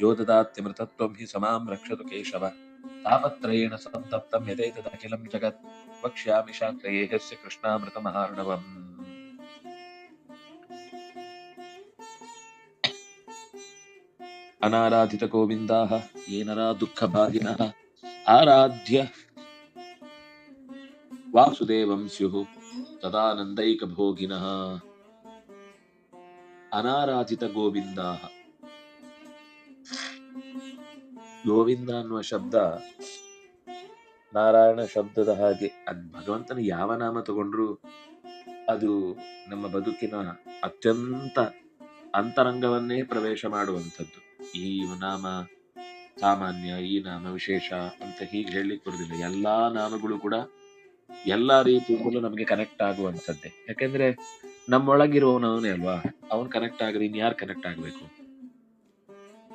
यो ददात्यमृतत्वं हि समां रक्षतु केशव। तापत्रयेण सन्तप्तं यदैतदखिलं जगत्। वक्ष्यामि शाङ्कये ह्यस्य कृष्णामृतमहार्णवम्। अनाराधितगोविन्दाः ये नरा दुःखभागिनः। आराध्य वासुदेवं स्युः, तदानन्दैकभोगिनः। अनाराधितगोविन्दाः। ಗೋವಿಂದ ಅನ್ನುವ ಶಬ್ದ ನಾರಾಯಣ ಶಬ್ದದ ಹಾಗೆ. ಅದ್ ಭಗವಂತನ ಯಾವ ನಾಮ ತಗೊಂಡ್ರು ಅದು ನಮ್ಮ ಬದುಕಿನ ಅತ್ಯಂತ ಅಂತರಂಗವನ್ನೇ ಪ್ರವೇಶ ಮಾಡುವಂಥದ್ದು. ಈ ನಾಮ ಸಾಮಾನ್ಯ, ಈ ನಾಮ ವಿಶೇಷ ಅಂತ ಹೀಗೆ ಹೇಳಲಿಕ್ಕೆ ಬರುದಿಲ್ಲ. ಎಲ್ಲಾ ನಾಮಗಳು ಕೂಡ ಎಲ್ಲಾ ರೀತಿಯಿಂದಲೂ ನಮಗೆ ಕನೆಕ್ಟ್ ಆಗುವಂಥದ್ದೇ. ಯಾಕೆಂದ್ರೆ ನಮ್ಮೊಳಗಿರುವವನವನೇ ಅಲ್ವಾ? ಅವನು ಕನೆಕ್ಟ್ ಆಗದೆ ಇನ್ಯಾರು ಕನೆಕ್ಟ್ ಆಗ್ಬೇಕು?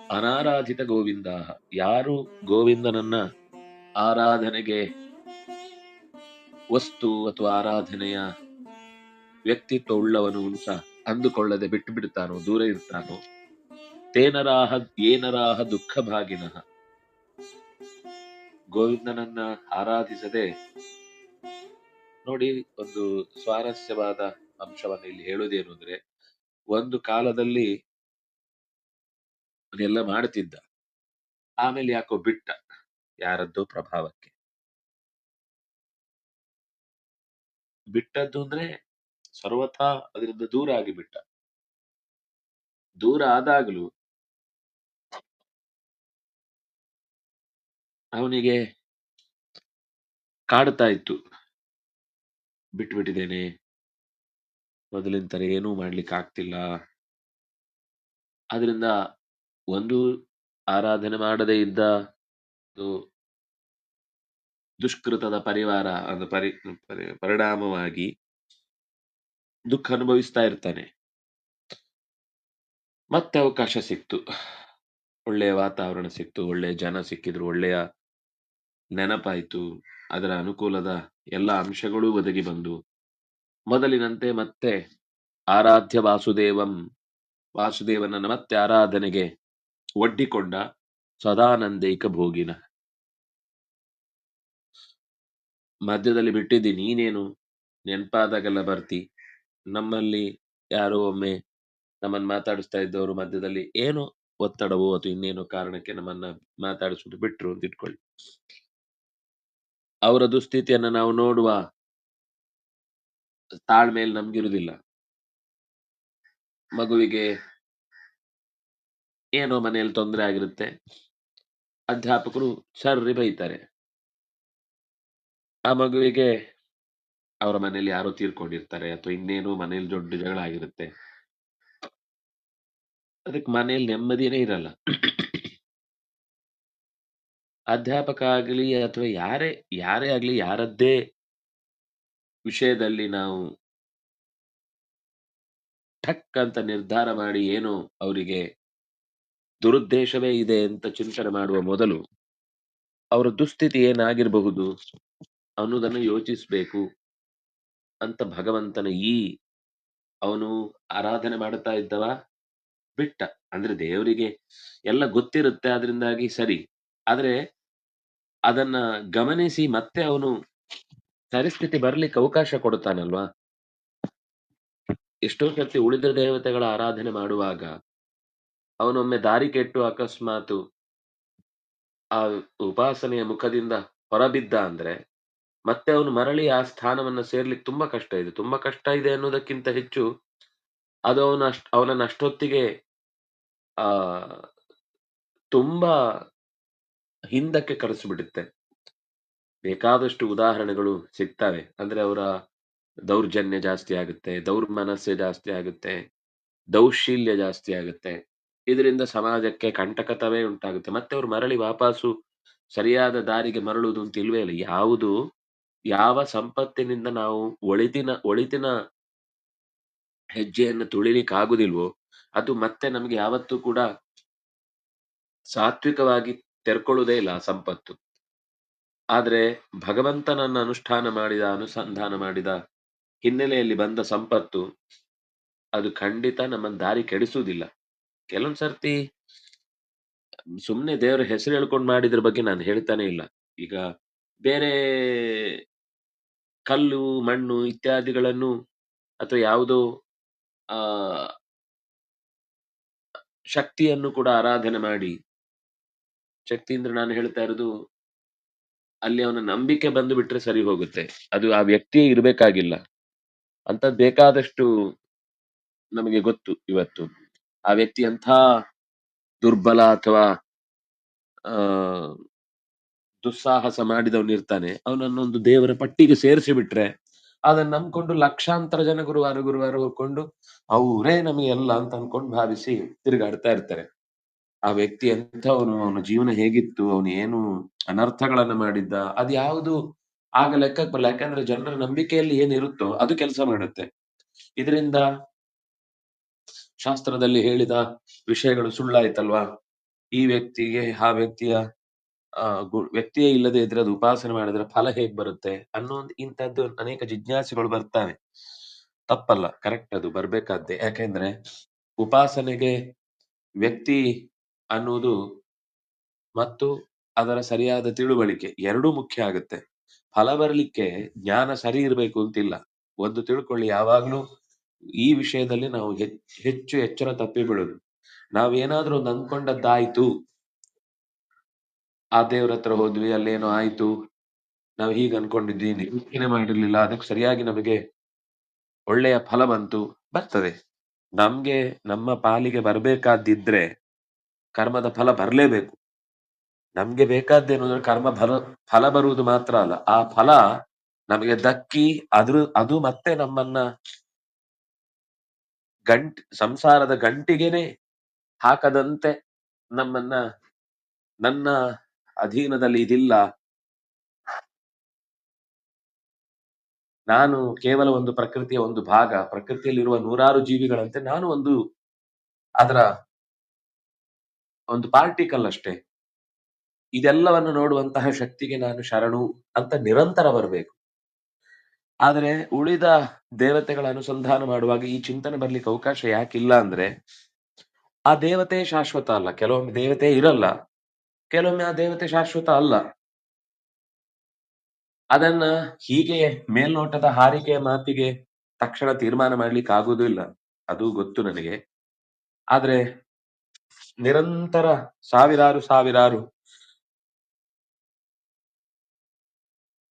ಅನಾರಾಧಿತ ಗೋವಿಂದ, ಯಾರು ಗೋವಿಂದನನ್ನ ಆರಾಧನೆಗೆ ವಸ್ತು ಅಥವಾ ಆರಾಧನೆಯ ವ್ಯಕ್ತಿತ್ವ ಉಳ್ಳವನು ಅಂತ ಅಂದುಕೊಳ್ಳದೆ ಬಿಟ್ಟು ಬಿಡ್ತಾನೋ ದೂರ ಇರ್ತಾನೋ, ತೇನರಾಹ, ಏನರಾಹ ದುಃಖ ಭಾಗಿನಃ ಗೋವಿಂದನನ್ನ ಆರಾಧಿಸದೆ ನೋಡಿ ಒಂದು ಸ್ವಾರಸ್ಯವಾದ ಅಂಶವನ್ನ ಇಲ್ಲಿ ಹೇಳುವುದೇನು ಅಂದ್ರೆ ಒಂದು ಕಾಲದಲ್ಲಿ ಅದೆಲ್ಲ ಮಾಡ್ತಿದ್ದ ಆಮೇಲೆ ಯಾಕೋ ಬಿಟ್ಟ ಯಾರದ್ದು ಪ್ರಭಾವಕ್ಕೆ. ಬಿಟ್ಟದ್ದು ಅಂದ್ರೆ ಸರ್ವಥಾ ಅದರಿಂದ ದೂರ ಆಗಿ ಬಿಟ್ಟ. ದೂರ ಆದಾಗಲೂ ಅವನಿಗೆ ಕಾಡ್ತಾ ಇತ್ತು. ಬಿಟ್ಬಿಟ್ಟಿದ್ದೇನೆ. ಮೊದಲಿನ ತರ ಏನೂ ಮಾಡ್ಲಿಕ್ಕೆ ಆಗ್ತಿಲ್ಲ ಅದರಿಂದ ಒಂದು ಆರಾಧನೆ ಮಾಡದೇ ಇದ್ದ ದುಷ್ಕೃತದ ಪರಿವಾರ ಅದು ಪರಿ- ಪರಿಣಾಮವಾಗಿ ದುಃಖ ಅನುಭವಿಸ್ತಾ ಇರ್ತಾನೆ. ಮತ್ತೆ ಅವಕಾಶ ಸಿಕ್ತು. ಒಳ್ಳೆಯ ವಾತಾವರಣ ಸಿಕ್ತು, ಒಳ್ಳೆಯ ಜನ ಸಿಕ್ಕಿದ್ರು, ಒಳ್ಳೆಯ ನೆನಪಾಯ್ತು. ಅದರ ಅನುಕೂಲದ ಎಲ್ಲ ಅಂಶಗಳೂ ಒದಗಿ ಬಂದು ಮೊದಲಿನಂತೆ ಮತ್ತೆ ಆರಾಧ್ಯ ವಾಸುದೇವಂ, ವಾಸುದೇವನನ್ನ ಮತ್ತೆ ಆರಾಧನೆಗೆ ಒಡ್ಡಿಕೊಂಡ ಸದಾನಂದೈಕ ಭೋಗಿನ. ಮಧ್ಯದಲ್ಲಿ ಬಿಟ್ಟಿದ್ದಿ ನೀನೇನು ನೆನಪಾದಾಗೆಲ್ಲ ಬರ್ತಿ. ನಮ್ಮಲ್ಲಿ ಯಾರೋ ಒಮ್ಮೆ ನಮ್ಮನ್ನ ಮಾತಾಡಿಸ್ತಾ ಇದ್ದವರು ಮಧ್ಯದಲ್ಲಿ ಏನು ಒತ್ತಡವೋ ಅಥವಾ ಇನ್ನೇನೋ ಕಾರಣಕ್ಕೆ ನಮ್ಮನ್ನ ಮಾತಾಡಿಸ್ಬಿಟ್ಟು ಬಿಟ್ರು ಅಂತ ಇಟ್ಕೊಳ್ಳಿ. ಅವರ ದುಸ್ಥಿತಿಯನ್ನು ನಾವು ನೋಡುವ ತಾಳ್ಮೇಲೆ ನಮ್ಗಿರುವುದಿಲ್ಲ. ಮಗುವಿಗೆ ಏನೋ ಮನೆಯಲ್ಲಿ ತೊಂದರೆ ಆಗಿರುತ್ತೆ. ಅಧ್ಯಾಪಕರು ಸರ್ರಿ ಬೈತಾರೆ. ಆ ಮಗುವಿಗೆ ಅವರ ಮನೆಯಲ್ಲಿ ಯಾರೋ ತೀರ್ಕೊಂಡಿರ್ತಾರೆ ಅಥವಾ ಇನ್ನೇನೋ ಮನೆಯಲ್ಲಿ ದೊಡ್ಡ ಜಗಳ ಆಗಿರುತ್ತೆ ಅದಕ್ಕೆ ಮನೆಯಲ್ಲಿ ನೆಮ್ಮದಿನೇ ಇರಲ್ಲ. ಅಧ್ಯಾಪಕ ಆಗಲಿ ಅಥವಾ ಯಾರೇ ಯಾರೇ ಆಗಲಿ ಯಾರದ್ದೇ ವಿಷಯದಲ್ಲಿ ನಾವು ಠಕ್ ಅಂತ ನಿರ್ಧಾರ ಮಾಡಿ ಏನು ಅವರಿಗೆ ದುರುದ್ದೇಶವೇ ಇದೆ ಅಂತ ಚಿಂತನೆ ಮಾಡುವ ಮೊದಲು ಅವರ ದುಸ್ಥಿತಿ ಏನಾಗಿರಬಹುದು ಅನ್ನೋದನ್ನು ಯೋಚಿಸಬೇಕು ಅಂತ ಭಗವಂತನ ಈ ಅವನು ಆರಾಧನೆ ಮಾಡುತ್ತಾ ಇದ್ದವ ಬಿಟ್ಟ. ಅಂದ್ರೆ ದೇವರಿಗೆ ಎಲ್ಲ ಗೊತ್ತಿರುತ್ತೆ ಅದರಿಂದಾಗಿ ಸರಿ. ಆದ್ರೆ ಅದನ್ನ ಗಮನಿಸಿ ಮತ್ತೆ ಅವನು ಪರಿಸ್ಥಿತಿ ಬರ್ಲಿಕ್ಕೆ ಅವಕಾಶ ಕೊಡುತ್ತಾನಲ್ವಾ? ಎಷ್ಟೋ ಸರ್ತಿ ಉಳಿದ ದೇವತೆಗಳ ಆರಾಧನೆ ಮಾಡುವಾಗ ಅವನೊಮ್ಮೆ ದಾರಿ ಕೆಟ್ಟು ಅಕಸ್ಮಾತು ಆ ಉಪಾಸನೆಯ ಮುಖದಿಂದ ಹೊರಬಿದ್ದ ಅಂದ್ರೆ ಮತ್ತೆ ಅವನು ಮರಳಿ ಆ ಸ್ಥಾನವನ್ನ ಸೇರ್ಲಿಕ್ಕೆ ತುಂಬಾ ಕಷ್ಟ ಇದೆ. ತುಂಬಾ ಕಷ್ಟ ಇದೆ ಅನ್ನೋದಕ್ಕಿಂತ ಹೆಚ್ಚು ಅದು ಅವನ ಅಷ್ಟ್, ಅವನನ್ನ ಅಷ್ಟೊತ್ತಿಗೆ, ಆ, ತುಂಬಾ ಹಿಂದಕ್ಕೆ ಕರೆಸಿಬಿಡುತ್ತೆ. ಬೇಕಾದಷ್ಟು ಉದಾಹರಣೆಗಳು ಸಿಗ್ತವೆ. ಅಂದ್ರೆ ಅವರ ದೌರ್ಜನ್ಯ ಜಾಸ್ತಿ ಆಗುತ್ತೆ, ದೌರ್ಮನಸ್ಸೆ ಜಾಸ್ತಿ ಆಗುತ್ತೆ ದೌಶೀಲ್ಯ ಜಾಸ್ತಿ ಆಗುತ್ತೆ. ಇದರಿಂದ ಸಮಾಜಕ್ಕೆ ಕಂಟಕತವೇ ಉಂಟಾಗುತ್ತೆ. ಮತ್ತೆ ಅವ್ರು ಮರಳಿ ವಾಪಸ್ಸು ಸರಿಯಾದ ದಾರಿಗೆ ಮರಳುವುದು ಅಂತ ಇಲ್ವೇ ಇಲ್ಲ. ಯಾವುದು, ಯಾವ ಸಂಪತ್ತಿನಿಂದ ನಾವು ಒಳಿತಿನ ಒಳಿತಿನ ಹೆಜ್ಜೆಯನ್ನು ತುಳಿಲಿಕ್ಕಾಗುದಿಲ್ವೋ, ಅದು ಮತ್ತೆ ನಮ್ಗೆ ಯಾವತ್ತೂ ಕೂಡ ಸಾತ್ವಿಕವಾಗಿ ತೆರ್ಕೊಳ್ಳುವುದೇ ಇಲ್ಲ ಸಂಪತ್ತು. ಆದ್ರೆ ಭಗವಂತನನ್ನ ಅನುಷ್ಠಾನ ಮಾಡಿದ, ಅನುಸಂಧಾನ ಮಾಡಿದ ಹಿನ್ನೆಲೆಯಲ್ಲಿ ಬಂದ ಸಂಪತ್ತು, ಅದು ಖಂಡಿತ ನಮ್ಮನ್ನು ದಾರಿ ಕೆಡಿಸುವುದಿಲ್ಲ. ಕೆಲವೊಂದ್ ಸರ್ತಿ ಸುಮ್ನೆ ದೇವರ ಹೆಸರು ಹೇಳ್ಕೊಂಡು ಮಾಡಿದ್ರ ಬಗ್ಗೆ ನಾನು ಹೇಳ್ತಾನೆ ಇಲ್ಲ. ಈಗ ಬೇರೆ ಕಲ್ಲು, ಮಣ್ಣು ಇತ್ಯಾದಿಗಳನ್ನು ಅಥವಾ ಯಾವುದೋ ಆ ಶಕ್ತಿಯನ್ನು ಕೂಡ ಆರಾಧನೆ ಮಾಡಿ ಶಕ್ತಿ ಅಂದ್ರೆ ನಾನು ಹೇಳ್ತಾ ಇರೋದು ಅಲ್ಲಿ ಅವನ ನಂಬಿಕೆ ಬಂದು ಬಿಟ್ರೆ ಸರಿ ಹೋಗುತ್ತೆ. ಅದು ಆ ವ್ಯಕ್ತಿಯೇ ಇರ್ಬೇಕಾಗಿಲ್ಲ. ಅಂತದ್ ಬೇಕಾದಷ್ಟು ನಮಗೆ ಗೊತ್ತು ಇವತ್ತು. ಆ ವ್ಯಕ್ತಿ ಎಂಥ ದುರ್ಬಲ ಅಥವಾ ದುಸ್ಸಾಹಸ ಮಾಡಿದವನಿರ್ತಾನೆ. ಅವನನ್ನೊಂದು ದೇವರ ಪಟ್ಟಿಗೆ ಸೇರಿಸಿ ಬಿಟ್ರೆ, ಅದನ್ನ ನಂಬ್ಕೊಂಡು ಲಕ್ಷಾಂತರ ಜನ ಗುರುವಾರ ಗುರುವಾರ ಹೋಗ್ಕೊಂಡು ಅವರೇ ನಮಗೆ ಎಲ್ಲ ಅಂತ ಅನ್ಕೊಂಡು ಭಾವಿಸಿ ತಿರುಗಾಡ್ತಾ ಇರ್ತಾರೆ. ಆ ವ್ಯಕ್ತಿ ಎಂಥವನು, ಅವನ ಜೀವನ ಹೇಗಿತ್ತು, ಅವನು ಏನು ಅನರ್ಥಗಳನ್ನ ಮಾಡಿದ್ದ, ಅದ್ಯಾವುದು ಆಗ ಲೆಕ್ಕಕ್ಕೆ ಬರಲ್ಲ. ಯಾಕಂದ್ರೆ ಜನರ ನಂಬಿಕೆಯಲ್ಲಿ ಏನಿರುತ್ತೋ ಅದು ಕೆಲಸ ಮಾಡುತ್ತೆ. ಇದರಿಂದ ಶಾಸ್ತ್ರದಲ್ಲಿ ಹೇಳಿದ ವಿಷಯಗಳು ಸುಳ್ಳಾಯ್ತಲ್ವಾ? ಈ ವ್ಯಕ್ತಿಗೆ ಆ ವ್ಯಕ್ತಿಯ ಆ ವ್ಯಕ್ತಿಯೇ ಇಲ್ಲದೆ ಇದ್ರೆ ಅದು ಉಪಾಸನೆ ಮಾಡಿದ್ರೆ ಫಲ ಹೇಗ್ ಬರುತ್ತೆ? ಅನ್ನೋ ಇಂಥದ್ದು ಅನೇಕ ಜಿಜ್ಞಾಸೆಗಳು ಬರ್ತವೆ ತಪ್ಪಲ್ಲ, ಕರೆಕ್ಟ್ ಅದು ಬರ್ಬೇಕಾದ್ದೆ ಯಾಕೆಂದ್ರೆ ಉಪಾಸನೆಗೆ ವ್ಯಕ್ತಿ ಅನ್ನುವುದು ಮತ್ತು ಅದರ ಸರಿಯಾದ ತಿಳುವಳಿಕೆ ಎರಡೂ ಮುಖ್ಯ ಆಗುತ್ತೆ. ಫಲ ಬರಲಿಕ್ಕೆ ಜ್ಞಾನ ಸರಿ ಇರ್ಬೇಕು ಅಂತಿಲ್ಲ. ಒಂದು ತಿಳ್ಕೊಳ್ಳಿ ಯಾವಾಗ್ಲೂ ಈ ವಿಷಯದಲ್ಲಿ ನಾವು ಹೆಚ್ ಹೆಚ್ಚು ಎಚ್ಚರ ತಪ್ಪಿ ಬೀಳುದು. ನಾವೇನಾದ್ರೂ ಒಂದು ಅಂದ್ಕೊಂಡದ್ದಾಯ್ತು. ಆ ದೇವ್ರ ಹತ್ರ ಹೋದ್ವಿ, ಅಲ್ಲೇನೋ ಆಯ್ತು. ನಾವು ಹೀಗ್ ಅನ್ಕೊಂಡಿದ್ದೀನಿ ಯೋಚನೆ ಮಾಡಿರ್ಲಿಲ್ಲ. ಅದಕ್ಕೆ ಸರಿಯಾಗಿ ನಮಗೆ ಒಳ್ಳೆಯ ಫಲ ಬಂತು. ಬರ್ತದೆ. ನಮ್ಗೆ ನಮ್ಮ ಪಾಲಿಗೆ ಬರಬೇಕಾದಿದ್ರೆ ಕರ್ಮದ ಫಲ ಬರ್ಲೇಬೇಕು. ನಮ್ಗೆ ಬೇಕಾದ್ದೇನು ಅಂದ್ರೆ ಕರ್ಮ ಫಲ ಫಲ ಬರುವುದು ಮಾತ್ರ ಅಲ್ಲ. ಆ ಫಲ ನಮಗೆ ದಕ್ಕಿ ಅದ್ರ ಅದು ಮತ್ತೆ ನಮ್ಮನ್ನ ಗಂಟ್, ಸಂಸಾರದ ಗಂಟಿಗೆನೆ ಹಾಕದಂತೆ ನಮ್ಮನ್ನ, ನನ್ನ ಅಧೀನದಲ್ಲಿ ಇದಿಲ್ಲ. ನಾನು ಕೇವಲ ಒಂದು ಪ್ರಕೃತಿಯ ಒಂದು ಭಾಗ. ಪ್ರಕೃತಿಯಲ್ಲಿರುವ ನೂರಾರು ಜೀವಿಗಳಂತೆ ನಾನು ಒಂದು, ಅದರ ಒಂದು ಪಾರ್ಟಿಕಲ್ ಅಷ್ಟೇ. ಇದೆಲ್ಲವನ್ನು ನೋಡುವಂತಹ ಶಕ್ತಿಗೆ ನಾನು ಶರಣು ಅಂತ ನಿರಂತರ ಬರ್ಬೇಕು. ಆದರೆ ಉಳಿದ ದೇವತೆಗಳ ಅನುಸಂಧಾನ ಮಾಡುವಾಗ ಈ ಚಿಂತನೆ ಬರ್ಲಿಕ್ಕೆ ಅವಕಾಶ ಯಾಕಿಲ್ಲ ಅಂದ್ರೆ, ಆ ದೇವತೆ ಶಾಶ್ವತ ಅಲ್ಲ. ಕೆಲವೊಮ್ಮೆ ದೇವತೆ ಇರಲ್ಲ. ಕೆಲವೊಮ್ಮೆ ಆ ದೇವತೆ ಶಾಶ್ವತ ಅಲ್ಲ. ಅದನ್ನ ಹೀಗೆ ಮೇಲ್ನೋಟದ ಹಾರಿಕೆಯ ಮಾತಿಗೆ ತಕ್ಷಣ ತೀರ್ಮಾನ ಮಾಡ್ಲಿಕ್ಕೆ ಆಗುದಿಲ್ಲ ಅದು ಗೊತ್ತು ನನಗೆ. ಆದ್ರೆ ನಿರಂತರ ಸಾವಿರಾರು ಸಾವಿರಾರು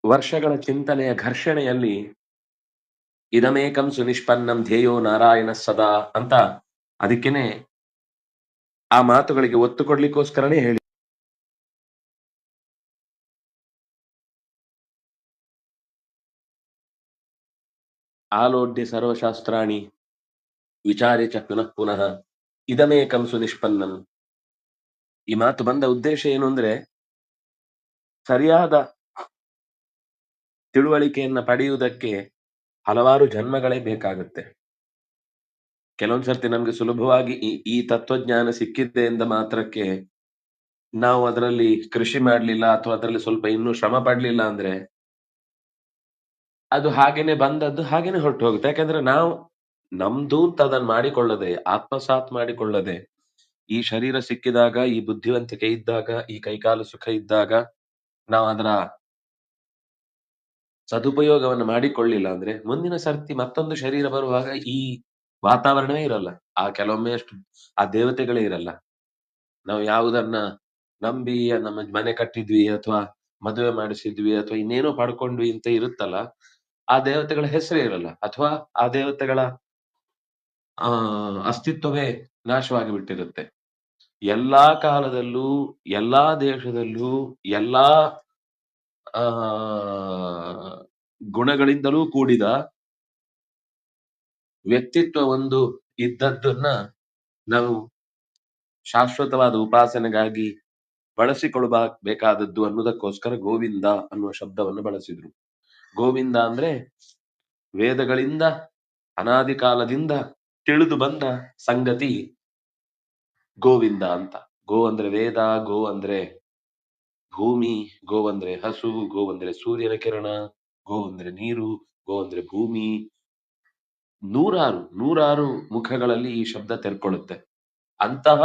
ವರ್ಷಗಳ ಚಿಂತನೆಯ ಘರ್ಷಣೆಯಲ್ಲಿ ಇದಮೇಕಂ ಸುನಿಷ್ಪನ್ನಂ ಧ್ಯೇಯೋ ನಾರಾಯಣ ಸದಾ ಅಂತ ಅದಕ್ಕೇನೆ ಆ ಮಾತುಗಳಿಗೆ ಒತ್ತು ಕೊಡ್ಲಿಕ್ಕೋಸ್ಕರನೇ ಹೇಳಿ. ಆಲೋಡ್ಯ ಸರ್ವಶಾಸ್ತ್ರಾಣಿ ವಿಚಾರ್ಯ ಚ ಪುನಃ ಪುನಃ ಇದಮೇಕಂ ಸುನಿಷ್ಪನ್ನಂ. ಈ ಮಾತು ಬಂದ ಉದ್ದೇಶ ಏನು ಅಂದ್ರೆ ಸರಿಯಾದ ತಿಳುವಳಿಕೆಯನ್ನ ಪಡೆಯುವುದಕ್ಕೆ ಹಲವಾರು ಜನ್ಮಗಳೇ ಬೇಕಾಗುತ್ತೆ. ಕೆಲವೊಂದ್ ಸರ್ತಿ ನಮ್ಗೆ ಸುಲಭವಾಗಿ ಈ ಈ ತತ್ವಜ್ಞಾನ ಸಿಕ್ಕಿದ್ದೆ ಎಂದ ಮಾತ್ರಕ್ಕೆ ನಾವು ಅದರಲ್ಲಿ ಕೃಷಿ ಮಾಡ್ಲಿಲ್ಲ ಅಥವಾ ಅದರಲ್ಲಿ ಸ್ವಲ್ಪ ಇನ್ನೂ ಶ್ರಮ ಪಡ್ಲಿಲ್ಲ ಅಂದ್ರೆ ಅದು ಹಾಗೇನೆ ಬಂದದ್ದು ಹಾಗೇನೆ ಹೊರಟು ಹೋಗುತ್ತೆ. ಯಾಕಂದ್ರೆ ನಾವು ನಮ್ದು ಅಂತ ಅದನ್ನ ಮಾಡಿಕೊಳ್ಳದೆ, ಆತ್ಮಸಾತ್ ಮಾಡಿಕೊಳ್ಳದೆ, ಈ ಶರೀರ ಸಿಕ್ಕಿದಾಗ, ಈ ಬುದ್ಧಿವಂತಿಕೆ ಇದ್ದಾಗ, ಈ ಕೈಕಾಲು ಸುಖ ಇದ್ದಾಗ, ನಾವು ಅದರ ಸದುಪಯೋಗವನ್ನು ಮಾಡಿಕೊಳ್ಳಿಲ್ಲ ಅಂದ್ರೆ ಮುಂದಿನ ಸರ್ತಿ ಮತ್ತೊಂದು ಶರೀರ ಬರುವಾಗ ಈ ವಾತಾವರಣವೇ ಇರಲ್ಲ. ಆ ಕೆಲವೊಮ್ಮೆ ಅಷ್ಟು ಆ ದೇವತೆಗಳೇ ಇರಲ್ಲ. ನಾವು ಯಾವುದನ್ನ ನಂಬಿ ನಮ್ಮ ಮನೆ ಕಟ್ಟಿದ್ವಿ ಅಥವಾ ಮದುವೆ ಮಾಡಿಸಿದ್ವಿ ಅಥವಾ ಇನ್ನೇನೋ ಪಡ್ಕೊಂಡ್ವಿ ಅಂತ ಇರುತ್ತಲ್ಲ, ಆ ದೇವತೆಗಳ ಹೆಸರೇ ಇರಲ್ಲ. ಅಥವಾ ಆ ದೇವತೆಗಳ ಆ ಅಸ್ತಿತ್ವವೇ ನಾಶವಾಗಿ ಬಿಟ್ಟಿರುತ್ತೆ. ಎಲ್ಲಾ ಕಾಲದಲ್ಲೂ, ಎಲ್ಲಾ ದೇಶದಲ್ಲೂ, ಎಲ್ಲಾ ಆ ಗುಣಗಳಿಂದಲೂ ಕೂಡಿದ ವ್ಯಕ್ತಿತ್ವ ಒಂದು ಇದ್ದದ್ದನ್ನ ನಾವು ಶಾಶ್ವತವಾದ ಉಪಾಸನೆಗಾಗಿ ಬಳಸಿಕೊಳ್ಳಬೇಕಾದದ್ದು ಅನ್ನೋದಕ್ಕೋಸ್ಕರ ಗೋವಿಂದ ಅನ್ನುವ ಶಬ್ದವನ್ನು ಬಳಸಿದ್ರು. ಗೋವಿಂದ ಅಂದ್ರೆ ವೇದಗಳಿಂದ ಅನಾದಿ ಕಾಲದಿಂದ ತಿಳಿದು ಬಂದ ಸಂಗತಿ ಗೋವಿಂದ ಅಂತ. ಗೋ ಅಂದ್ರೆ ವೇದ, ಗೋ ಅಂದ್ರೆ ಭೂಮಿ, ಗೋ ಅಂದ್ರೆ ಹಸು, ಗೋ ಅಂದ್ರೆ ಸೂರ್ಯನ ಕಿರಣ, ಗೋ ಅಂದ್ರೆ ನೀರು, ಗೋ ಅಂದ್ರೆ ಭೂಮಿ. ನೂರಾರು ನೂರಾರು ಮುಖಗಳಲ್ಲಿ ಈ ಶಬ್ದ ತೆರ್ಕೊಳ್ಳುತ್ತೆ. ಅಂತಹ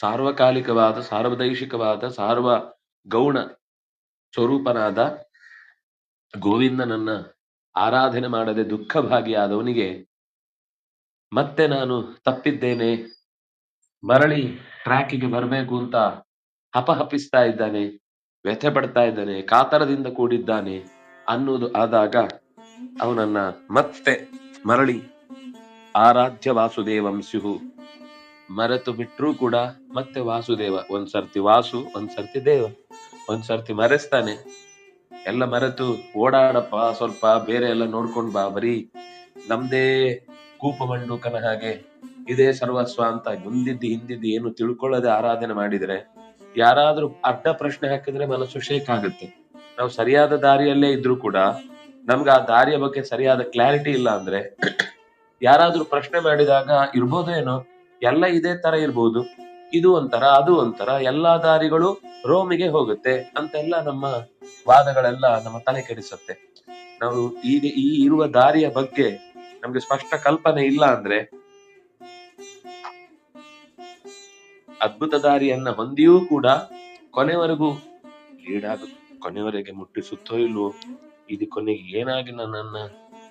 ಸಾರ್ವಕಾಲಿಕವಾದ ಸಾರ್ವದೈಶಿಕವಾದ ಸಾರ್ವ ಗೌಣ ಸ್ವರೂಪನಾದ ಗೋವಿಂದನನ್ನ ಆರಾಧನೆ ಮಾಡದೆ ದುಃಖ ಭಾಗಿಯಾದವನಿಗೆ ಮತ್ತೆ ನಾನು ತಪ್ಪಿದ್ದೇನೆ ಮರಳಿ ಟ್ರ್ಯಾಕಿಗೆ ಬರಬೇಕು ಅಂತ ಹಪಹಪಿಸ್ತಾ ಇದ್ದಾನೆ, ವ್ಯಥೆ ಪಡ್ತಾ ಇದ್ದಾನೆ, ಕಾತರದಿಂದ ಕೂಡಿದ್ದಾನೆ ಅನ್ನೋದು ಆದಾಗ ಅವನನ್ನ ಮತ್ತೆ ಮರಳಿ ಆರಾಧ್ಯ ವಾಸುದೇವಂ ಸ್ಯುಹು ಮರೆತು ಬಿಟ್ಟರೂ ಕೂಡ ಮತ್ತೆ ವಾಸುದೇವ ಒಂದ್ಸರ್ತಿ ವಾಸು ಒಂದ್ಸರ್ತಿ ದೇವ ಒಂದ್ಸರ್ತಿ ಮರೆಸ್ತಾನೆ. ಎಲ್ಲ ಮರೆತು ಓಡಾಡಪ್ಪ, ಸ್ವಲ್ಪ ಬೇರೆ ಎಲ್ಲ ನೋಡ್ಕೊಂಡ್ ಬಾ, ಬರೀ ನಮ್ದೇ ಕೂಪ ಮಂಡೂಕನ ಹಾಗೆ, ಇದೇ ಸರ್ವಸ್ವ ಅಂತ ಮುಂದಿದ್ದು ಹಿಂದಿದ್ದು ಏನು ತಿಳ್ಕೊಳ್ಳದೆ ಆರಾಧನೆ ಮಾಡಿದ್ರೆ ಯಾರಾದ್ರೂ ಅಡ್ಡ ಪ್ರಶ್ನೆ ಹಾಕಿದ್ರೆ ಮನಸ್ಸು ಶೇಕ್ ಆಗುತ್ತೆ. ನಾವು ಸರಿಯಾದ ದಾರಿಯಲ್ಲೇ ಇದ್ರೂ ಕೂಡ ನಮ್ಗೆ ಆ ದಾರಿಯ ಬಗ್ಗೆ ಸರಿಯಾದ ಕ್ಲಾರಿಟಿ ಇಲ್ಲ ಅಂದ್ರೆ ಯಾರಾದ್ರೂ ಪ್ರಶ್ನೆ ಮಾಡಿದಾಗ ಇರ್ಬೋದೇನೋ ಎಲ್ಲ ಇದೇ ತರ ಇರ್ಬೋದು, ಇದು ಒಂಥರ, ಅದು ಒಂಥರ, ಎಲ್ಲಾ ದಾರಿಗಳು ರೋಮಿಗೆ ಹೋಗುತ್ತೆ ಅಂತೆಲ್ಲ ನಮ್ಮ ವಾದಗಳೆಲ್ಲ ನಮ್ಮ ತಲೆ ಕೆಡಿಸುತ್ತೆ. ನಾವು ಈಗ ಈ ಇರುವ ದಾರಿಯ ಬಗ್ಗೆ ನಮ್ಗೆ ಸ್ಪಷ್ಟ ಕಲ್ಪನೆ ಇಲ್ಲ ಅಂದ್ರೆ ಅದ್ಭುತ ದಾರಿಯನ್ನ ಹೊಂದಿಯೂ ಕೂಡ ಕೊನೆವರೆಗೂ ಲೀಡಾಗ ಕೊನೆವರೆಗೆ ಮುಟ್ಟಿಸುತ್ತೋ ಇಲ್ವೋ, ಇದು ಕೊನೆಗೆ ಏನಾಗಿ ನನ್ನನ್ನ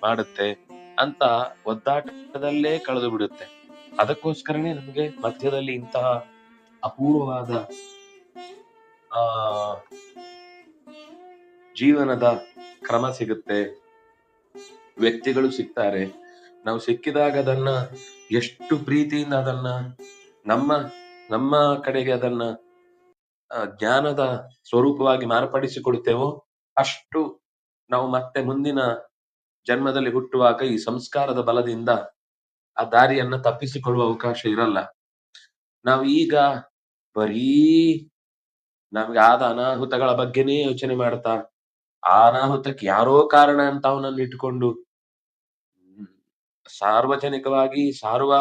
ಮಾಡುತ್ತೆ ಅಂತ ಒದ್ದಾಟದಲ್ಲೇ ಕಳೆದು ಬಿಡುತ್ತೆ. ಅದಕ್ಕೋಸ್ಕರನೇ ನಮಗೆ ಮಧ್ಯದಲ್ಲಿ ಇಂತಹ ಅಪೂರ್ವವಾದ, ಆ, ಜೀವನದ ಕ್ರಮ ಸಿಗುತ್ತೆ. ವ್ಯಕ್ತಿಗಳು ಸಿಗ್ತಾರೆ. ನಾವು ಸಿಕ್ಕಿದಾಗ ಅದನ್ನ ಎಷ್ಟು ಪ್ರೀತಿಯಿಂದ ಅದನ್ನ ನಮ್ಮ ನಮ್ಮ ಕಡೆಗೆ ಅದನ್ನ ಜ್ಞಾನದ ಸ್ವರೂಪವಾಗಿ ಮಾರ್ಪಡಿಸಿಕೊಡುತ್ತೇವೋ, ಅಷ್ಟು ನಾವು ಮತ್ತೆ ಮುಂದಿನ ಜನ್ಮದಲ್ಲಿ ಹುಟ್ಟುವಾಗ ಈ ಸಂಸ್ಕಾರದ ಬಲದಿಂದ ಆ ದಾರಿಯನ್ನ ತಪ್ಪಿಸಿಕೊಳ್ಳುವ ಅವಕಾಶ ಇರಲ್ಲ. ನಾವು ಈಗ ಬರೀ ನಮ್ಗೆ ಆದ ಅನಾಹುತಗಳ ಬಗ್ಗೆನೇ ಯೋಚನೆ ಮಾಡ್ತಾ, ಆ ಅನಾಹುತಕ್ಕೆ ಯಾರೋ ಕಾರಣ ಅಂತ ಅವನನ್ನು ಇಟ್ಕೊಂಡು ಸಾರ್ವಜನಿಕವಾಗಿ ಸಾರ್ವ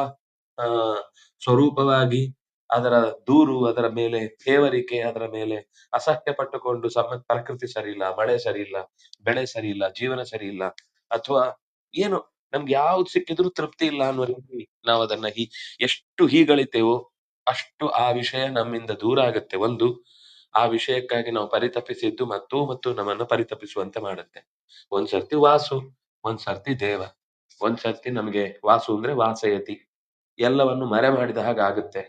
ಸ್ವರೂಪವಾಗಿ ಅದರ ದೂರು, ಅದರ ಮೇಲೆ ತೇವರಿಕೆ ಅದರ ಮೇಲೆ ಅಸಹ್ಯ ಪಟ್ಟುಕೊಂಡು ಸಮ, ಪ್ರಕೃತಿ ಸರಿ ಇಲ್ಲ ಮಳೆ ಸರಿ ಇಲ್ಲ ಬೆಳೆ ಸರಿ ಇಲ್ಲ ಜೀವನ ಸರಿ ಇಲ್ಲ ಅಥವಾ ಏನು ನಮ್ಗೆ ಯಾವ್ದು ಸಿಕ್ಕಿದ್ರು ತೃಪ್ತಿ ಇಲ್ಲ ಅನ್ನೋ ರೀತಿ ನಾವು ಅದನ್ನ ಹೀ, ಎಷ್ಟು ಹೀಗಳಿತೇವೋ ಅಷ್ಟು ಆ ವಿಷಯ ನಮ್ಮಿಂದ ದೂರ ಆಗುತ್ತೆ. ಒಂದು, ಆ ವಿಷಯಕ್ಕಾಗಿ ನಾವು ಪರಿತಪಿಸಿದ್ದು ಮತ್ತು ಮತ್ತು ನಮ್ಮನ್ನು ಪರಿತಪಿಸುವಂತೆ ಮಾಡುತ್ತೆ. ಒಂದ್ಸರ್ತಿ ವಾಸು ಒಂದ್ಸರ್ತಿ ದೇವ ಒಂದ್ಸರ್ತಿ ನಮ್ಗೆ ವಾಸು ಅಂದ್ರೆ ವಾಸಯತಿ. ಎಲ್ಲವನ್ನು ಮರೆ ಮಾಡಿದ ಹಾಗೆ ಆಗುತ್ತೆ.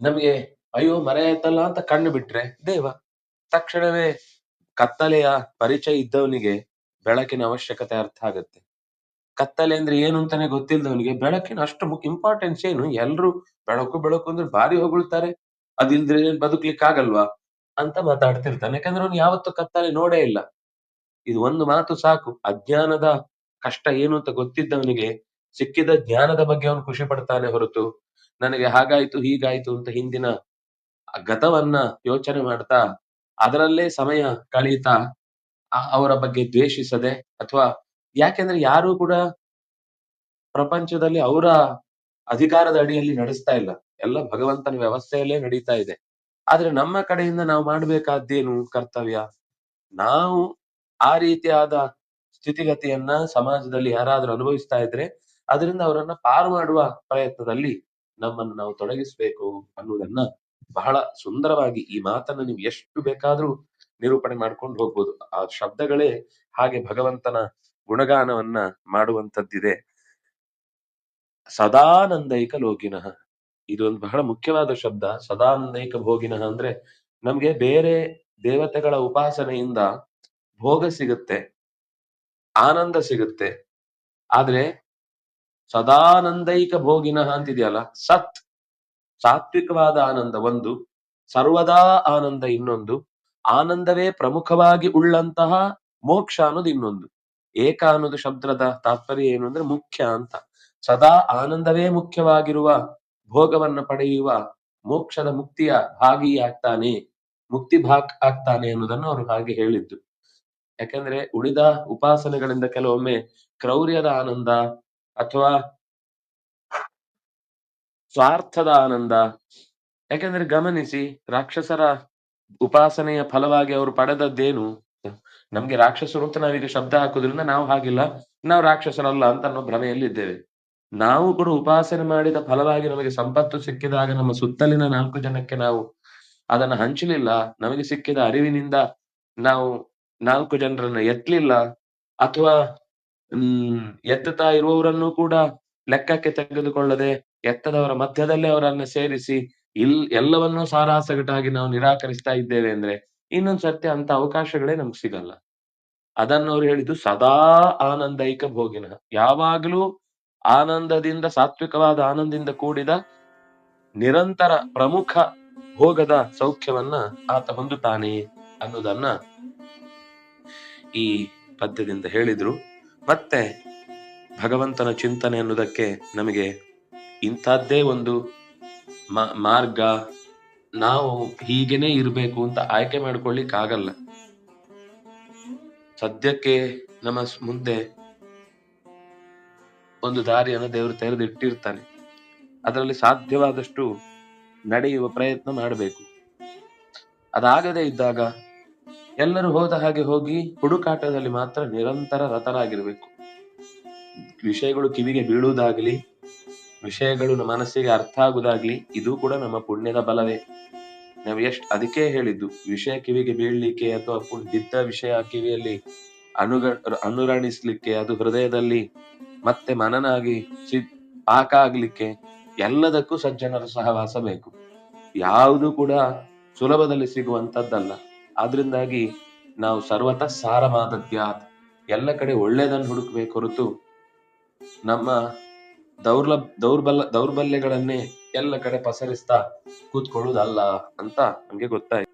ನಮ್ಗೆ, ಅಯ್ಯೋ, ಮರೆ ಆಯ್ತಲ್ಲ ಅಂತ ಕಣ್ಣು ಬಿಟ್ರೆ, ದೇವ, ತಕ್ಷಣವೇ ಕತ್ತಲೆಯ ಪರಿಚಯ ಇದ್ದವನಿಗೆ ಬೆಳಕಿನ ಅವಶ್ಯಕತೆ ಅರ್ಥ ಆಗುತ್ತೆ. ಕತ್ತಲೆ ಅಂದ್ರೆ ಏನು ಅಂತಾನೆ ಗೊತ್ತಿಲ್ಲದವನಿಗೆ ಬೆಳಕಿನ ಅಷ್ಟು ಇಂಪಾರ್ಟೆನ್ಸ್ ಏನು? ಎಲ್ರು ಬೆಳಕು ಬೆಳಕು ಅಂದ್ರೆ ಭಾರಿ ಹೊಗಳ್ತಾರೆ, ಅದಿಲ್ದ್ರೆ ಬದುಕ್ಲಿಕ್ಕೆ ಆಗಲ್ವಾ ಅಂತ ಮಾತಾಡ್ತಿರ್ತಾನೆ. ಯಾಕಂದ್ರೆ ಅವ್ನು ಯಾವತ್ತು ಕತ್ತಲೆ ನೋಡೇ ಇಲ್ಲ. ಇದು ಒಂದು ಮಾತು ಸಾಕು. ಅಜ್ಞಾನದ ಕಷ್ಟ ಏನು ಅಂತ ಗೊತ್ತಿದ್ದವನಿಗೆ ಸಿಕ್ಕಿದ ಜ್ಞಾನದ ಬಗ್ಗೆ ಅವನು ಖುಷಿ ಪಡ್ತಾನೆ ಹೊರತು ನನಗೆ ಹಾಗಾಯ್ತು, ಹೀಗಾಯ್ತು ಅಂತ ಹಿಂದಿನ ಗತವನ್ನ ಯೋಚನೆ ಮಾಡ್ತಾ, ಅದರಲ್ಲೇ ಸಮಯ ಕಳೀತಾ ಅವರ ಬಗ್ಗೆ ದ್ವೇಷಿಸದೆ, ಅಥವಾ ಯಾಕೆಂದ್ರೆ ಯಾರು ಕೂಡ ಪ್ರಪಂಚದಲ್ಲಿ ಅವರ ಅಧಿಕಾರದ ಅಡಿಯಲ್ಲಿ ನಡೆಸ್ತಾ ಇಲ್ಲ. ಎಲ್ಲ ಭಗವಂತನ ವ್ಯವಸ್ಥೆಯಲ್ಲೇ ನಡೀತಾ ಇದೆ. ಆದ್ರೆ ನಮ್ಮ ಕಡೆಯಿಂದ ನಾವು ಮಾಡ್ಬೇಕಾದ್ದೇನು ಕರ್ತವ್ಯ? ನಾವು ಆ ರೀತಿಯಾದ ಸ್ಥಿತಿಗತಿಯನ್ನ ಸಮಾಜದಲ್ಲಿ ಯಾರಾದ್ರೂ ಅನುಭವಿಸ್ತಾ ಇದ್ರೆ, ಅದರಿಂದ ಅವರನ್ನ ಪಾರು ಮಾಡುವ ಪ್ರಯತ್ನದಲ್ಲಿ ನಮ್ಮನ್ನು ನಾವು ತೊಡಗಿಸಬೇಕು ಅನ್ನುವುದನ್ನ ಬಹಳ ಸುಂದರವಾಗಿ ಈ ಮಾತನ್ನ ನೀವು ಎಷ್ಟು ಬೇಕಾದ್ರೂ ನಿರೂಪಣೆ ಮಾಡ್ಕೊಂಡು ಹೋಗ್ಬೋದು. ಆ ಶಬ್ದಗಳೇ ಹಾಗೆ ಭಗವಂತನ ಗುಣಗಾನವನ್ನ ಮಾಡುವಂತದ್ದಿದೆ ಸದಾನಂದೈಕ ಲೋಕಿನಃ. ಇದೊಂದು ಬಹಳ ಮುಖ್ಯವಾದ ಶಬ್ದ. ಸದಾನಂದೈಕ ಭೋಗಿನಃ ಅಂದ್ರೆ ನಮ್ಗೆ ಬೇರೆ ದೇವತೆಗಳ ಉಪಾಸನೆಯಿಂದ ಭೋಗ ಸಿಗುತ್ತೆ, ಆನಂದ ಸಿಗುತ್ತೆ. ಆದ್ರೆ ಸದಾನಂದೈಕ ಭೋಗಿನ ಅಂತಿದೆಯಲ್ಲ? ಸತ್, ಸಾತ್ವಿಕವಾದ ಆನಂದ ಒಂದು, ಸರ್ವದಾ ಆನಂದ ಇನ್ನೊಂದು, ಆನಂದವೇ ಪ್ರಮುಖವಾಗಿ ಉಳ್ಳಂತಹ ಮೋಕ್ಷ ಅನ್ನೋದು ಇನ್ನೊಂದು. ಏಕ ಅನ್ನೋದು ಶಬ್ದದ ತಾತ್ಪರ್ಯ ಏನು ಅಂದ್ರೆ ಮುಖ್ಯ ಅಂತ. ಸದಾ ಆನಂದವೇ ಮುಖ್ಯವಾಗಿರುವ, ಭೋಗವನ್ನ ಪಡೆಯುವ, ಮೋಕ್ಷದ ಮುಕ್ತಿಯ ಭಾಗಿ ಆಗ್ತಾನೆ, ಮುಕ್ತಿ ಭಾಗ್ ಆಗ್ತಾನೆ ಅನ್ನೋದನ್ನು ಅವರು ಹಾಗೆ ಹೇಳಿದ್ದು. ಯಾಕಂದ್ರೆ ಉಳಿದ ಉಪಾಸನೆಗಳಿಂದ ಕೆಲವೊಮ್ಮೆ ಕ್ರೌರ್ಯದ ಆನಂದ ಅಥವಾ ಸ್ವಾರ್ಥದ ಆನಂದ? ಯಾಕಂದ್ರೆ ಗಮನಿಸಿ ರಾಕ್ಷಸರ ಉಪಾಸನೆಯ ಫಲವಾಗಿ ಅವರು ಪಡೆದದ್ದೇನು? ನಮ್ಗೆ ರಾಕ್ಷಸರು ಅಂತ ನಾವೀಗ ಶಬ್ದ ಹಾಕೋದ್ರಿಂದ ನಾವು ಹಾಗಿಲ್ಲ. ನಾವು ರಾಕ್ಷಸರಲ್ಲ ಅಂತ ಅನ್ನೋ ಭ್ರಮೆಯಲ್ಲಿದ್ದೇವೆ ನಾವು ಕೂಡ ಉಪಾಸನೆ ಮಾಡಿದ ಫಲವಾಗಿ ನಮಗೆ ಸಂಪತ್ತು ಸಿಕ್ಕಿದಾಗ ನಮ್ಮ ಸುತ್ತಲಿನ ನಾಲ್ಕು ಜನಕ್ಕೆ ನಾವು ಅದನ್ನ ಹಂಚಲಿಲ್ಲ. ನಮಗೆ ಸಿಕ್ಕಿದ ಅರಿವಿನಿಂದ ನಾವು ನಾಲ್ಕು ಜನರನ್ನ ಎತ್ತಲಿಲ್ಲ. ಅಥವಾ ಹ್ಮ್, ಎತ್ತುತ್ತಾ ಇರುವವರನ್ನು ಕೂಡ ಲೆಕ್ಕಕ್ಕೆ ತೆಗೆದುಕೊಳ್ಳದೆ ಎತ್ತದವರ ಮಧ್ಯದಲ್ಲೇ ಅವರನ್ನು ಸೇರಿಸಿ ಇಲ್, ಎಲ್ಲವನ್ನೂ ಸಾರಾಸಗಟಾಗಿ ನಾವು ನಿರಾಕರಿಸ್ತಾ ಇದ್ದೇವೆ ಅಂದ್ರೆ ಇನ್ನೊಂದ್ ಸತ್ಯ ಅಂತ ಅವಕಾಶಗಳೇ ನಮ್ಗೆ ಸಿಗಲ್ಲ. ಅದನ್ನು ಅವ್ರು ಹೇಳಿದ್ದು ಸದಾ ಆನಂದೈಕ ಭೋಗಿನ. ಯಾವಾಗಲೂ ಆನಂದದಿಂದ, ಸಾತ್ವಿಕವಾದ ಆನಂದದಿಂದ ಕೂಡಿದ ನಿರಂತರ ಪ್ರಮುಖ ಭೋಗದ ಸೌಖ್ಯವನ್ನ ಆತ ಹೊಂದುತ್ತಾನೆ ಅನ್ನೋದನ್ನ ಈ ಪದ್ಯದಿಂದ ಹೇಳಿದ್ರು. ಮತ್ತೆ ಭಗವಂತನ ಚಿಂತನೆ ಅನ್ನೋದಕ್ಕೆ ನಮಗೆ ಇಂಥದ್ದೇ ಒಂದು ಮಾರ್ಗ. ನಾವು ಹೀಗೇನೆ ಇರಬೇಕು ಅಂತ ಆಯ್ಕೆ ಮಾಡ್ಕೊಳ್ಳಿಕ್ಕಾಗಲ್ಲ ಸದ್ಯಕ್ಕೆ ನಮ್ಮ ಮುಂದೆ ಒಂದು ದಾರಿಯನ್ನು ದೇವರು ತೆರೆದಿಟ್ಟಿರ್ತಾನೆ. ಅದರಲ್ಲಿ ಸಾಧ್ಯವಾದಷ್ಟು ನಡೆಯುವ ಪ್ರಯತ್ನ ಮಾಡಬೇಕು. ಅದಾಗದೇ ಇದ್ದಾಗ ಎಲ್ಲರೂ ಹೋದ ಹಾಗೆ ಹೋಗಿ ಹುಡುಕಾಟದಲ್ಲಿ ಮಾತ್ರ ನಿರಂತರ ರತರಾಗಿರ್ಬೇಕು ವಿಷಯಗಳು ಕಿವಿಗೆ ಬೀಳುವುದಾಗ್ಲಿ, ವಿಷಯಗಳು ನಮ್ಮ ಮನಸ್ಸಿಗೆ ಅರ್ಥ ಆಗುದಾಗ್ಲಿ ಇದು ಕೂಡ ನಮ್ಮ ಪುಣ್ಯದ ಬಲವೇ. ನಾವು ಎಷ್ಟು, ಅದಕ್ಕೆ ಹೇಳಿದ್ದು, ವಿಷಯ ಕಿವಿಗೆ ಬೀಳ್ಲಿಕ್ಕೆ ಅಥವಾ ಬಿದ್ದ ವಿಷಯ ಕಿವಿಯಲ್ಲಿ ಅನುಗ, ಅನುರಣಿಸ್ಲಿಕ್ಕೆ, ಅದು ಹೃದಯದಲ್ಲಿ ಮತ್ತೆ ಮನನಾಗಿ ಸಿ ಪಾಕ ಆಗ್ಲಿಕ್ಕೆ ಎಲ್ಲದಕ್ಕೂ ಸಜ್ಜನರ ಸಹವಾಸ ಬೇಕು. ಯಾವುದು ಕೂಡ ಸುಲಭದಲ್ಲಿ ಸಿಗುವಂತದ್ದಲ್ಲ ಆದ್ರಿಂದಾಗಿ ನಾವು ಸರ್ವತ ಸಾರಮಾದದ್ಯಾತ್ ಎಲ್ಲ ಕಡೆ ಒಳ್ಳೇದನ್ನು ಹುಡುಕ್ಬೇಕು ಹೊರತು ನಮ್ಮ ದೌರ್ಲ, ದೌರ್ಬಲ, ದೌರ್ಬಲ್ಯಗಳನ್ನೇ ಎಲ್ಲ ಕಡೆ ಪಸರಿಸ್ತಾ ಕೂತ್ಕೊಳ್ಳುವುದಲ್ಲ ಅಂತ ನಮ್ಗೆ ಗೊತ್ತಾಯ್ತು.